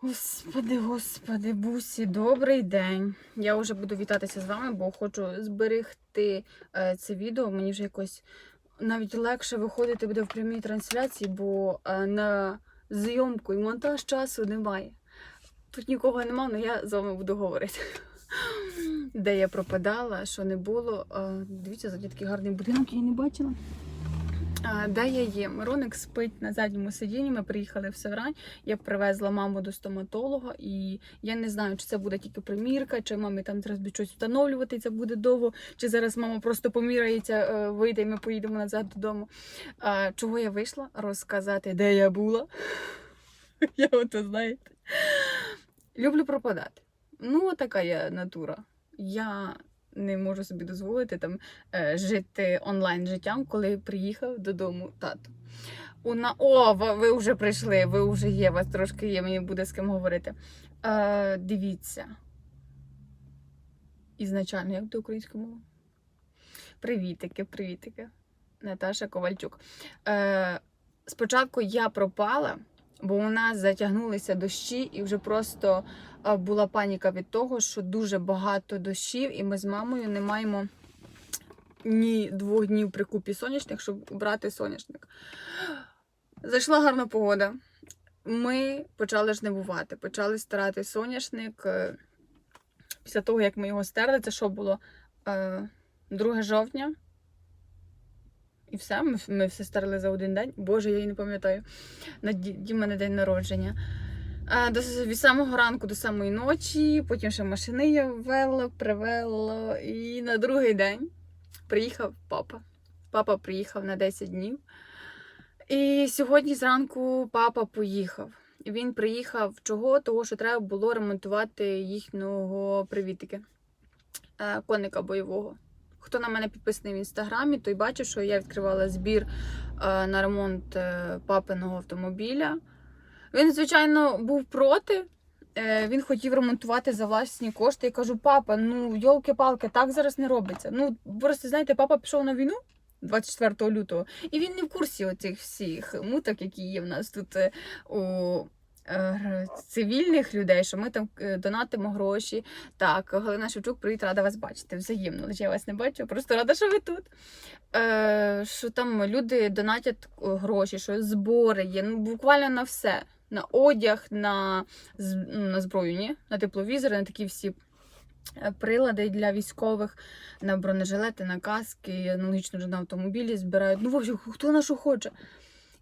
Господи, господи, бусі, добрий день. Я вже буду вітатися з вами, бо хочу зберегти е, це відео. Мені вже якось навіть легше виходити буде в прямій трансляції, бо е, на зйомку і монтаж часу немає. Тут нікого нема, але я з вами буду говорити. Де я пропадала, що не було. Е, дивіться, за такий гарний будинок, я не бачила. Де я є? Мироник спить на задньому сидінні. Ми приїхали в Севрань. Я привезла маму до стоматолога, і я не знаю, чи це буде тільки примірка, чи мамі там буде щось встановлювати, це буде довго, чи зараз мама просто поміряється, е, вийде, і ми поїдемо назад додому. Чого я вийшла? Розказати, де я була. Я ото знаєте. Люблю пропадати. Ну, така я натура. Я не можу собі дозволити там е, жити онлайн життям, коли приїхав додому тато. Уна... О, ви, вже прийшли, ви вже є, вас трошки є, мені буде з ким говорити. Е, дивіться. Ізначально, як до української мови? Привітики, привітики. Наташа Ковальчук. Е, спочатку я пропала, бо у нас затягнулися дощі, і вже просто була паніка від того, що дуже багато дощів, і ми з мамою не маємо ні двох днів при купі соняшник, щоб брати соняшник. Зайшла гарна погода. Ми почали жнивувати, почали старати соняшник. Е, Після того, як ми його стерли, це що було? Е, 2 жовтня. І все, ми, все старили за один день. Боже, я її не пам'ятаю. На Ді- Дімане день народження. А, до, від самого ранку до самої ночі, потім ще машини я вела, привела. І на другий день приїхав папа. Папа приїхав на 10 днів. І сьогодні зранку папа поїхав. Він приїхав чого? Того, що треба було ремонтувати їхнього привітики, е, коника бойового. Хто на мене підписаний в інстаграмі, той бачив, що я відкривала збір е, на ремонт е, папиного автомобіля. Він, звичайно, був проти. Е, Він хотів ремонтувати за власні кошти. Я кажу, папа, ну йолки-палки, так зараз не робиться. Ну, просто знаєте, папа пішов на війну 24 лютого, і він не в курсі оцих всіх муток, які є в нас тут е, у е, цивільних людей, що ми там донатимо гроші. Так, Галина Шевчук, привіт, рада вас бачити. Взаємно, лише я вас не бачу, просто рада, що ви тут. Що там люди донатять гроші, що збори є. Ну, буквально на все. На одяг, на, ну, на зброю, ні? на тепловізори, на такі всі е, прилади для військових, на бронежилети, на каски, аналогічно вже на автомобілі збирають. Ну, в общем, хто на що хоче.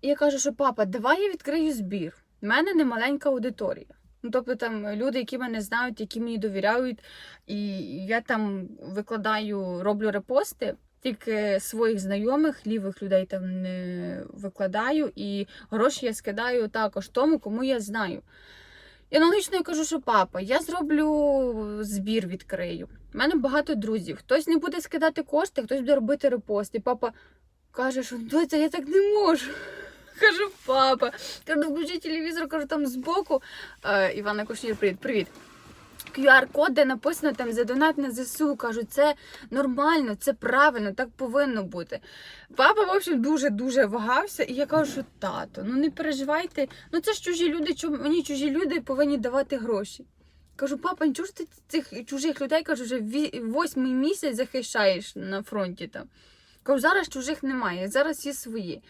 І я кажу, що папа, давай я відкрию збір. У мене не маленька аудиторія. Ну, тобто там люди, які мене знають, які мені довіряють, і я там викладаю, роблю репости, тільки своїх знайомих, лівих людей там не викладаю, і гроші я скидаю також тому, кому я знаю. І аналогічно я кажу, що папа, я зроблю збір, відкрию. У мене багато друзів. Хтось не буде скидати кошти, хтось буде робити репости. Папа каже, що доця, я так не можу. Кажу, папа. Кажу, «Ну, включи телевізор, кажу, там збоку. Е, Івана Кушнір, привіт, привіт. QR-код, де написано там задонат на ЗСУ. Кажу, це нормально, це правильно, так повинно бути. Папа, в общем, дуже-дуже вагався, і я кажу, що тато, ну не переживайте. Ну це ж чужі люди, чому мені чужі люди повинні давати гроші. Кажу, папа, нічого ж ти цих чужих людей кажу, вже восьмий місяць захищаєш на фронті там. Кажу, зараз чужих немає, зараз є свої.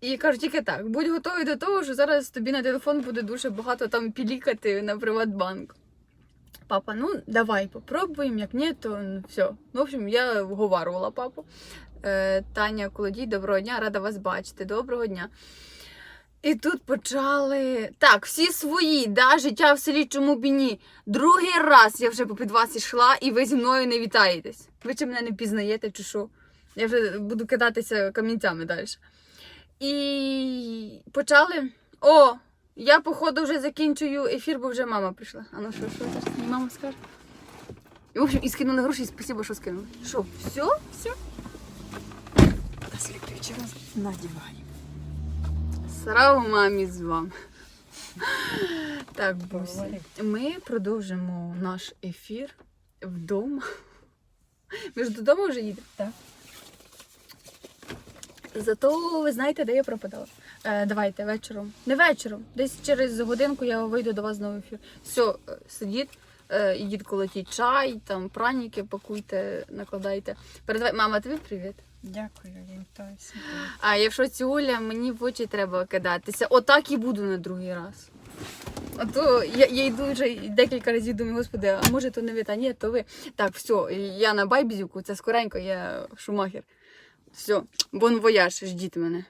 І кажу, тільки так, будь готовий до того, що зараз тобі на телефон буде дуже багато там пілікати на Приватбанк. Папа, ну давай попробуємо, як ні, то все. Ну, в общем, я вговарувала папу. Е, Таня Колодій, доброго дня, рада вас бачити. Доброго дня. І тут почали. Так, всі свої, да, життя в селі, чому б і ні. Другий раз я вже попід вас ішла, і ви зі мною не вітаєтесь. Ви чи мене не пізнаєте, чи що? Я вже буду кидатися камінцями далі. І почали. О, я, походу, вже закінчую ефір, бо вже мама прийшла. А ну що, що мама скаже? І, в общем, і скинули гроші, і спасибо, що скинули. Що, все? Все? До слідуючого разу надіваємо. Слава мамі з вами. Так, Бусі. Ми продовжимо наш ефір вдома. Ми ж додому вже їдемо? Так. Зато ви знаєте, де я пропадала. Е, давайте вечором. Не вечором. Десь через годинку я вийду до вас на ефір. Все, е, сидіть, ідіть колотіть чай, там праніки пакуйте, накладайте. Передавай, мама, тобі привіт. Дякую, вітаю. А якщо цюля, мені в очі треба кидатися. Отак і буду на другий раз. А то я, я йду вже декілька разів думаю, господи, а може то не ви, та ні, то ви. Так, все, я на байбізюку, це скоренько, я шумахер. Все, бон вояж, ждіть мене.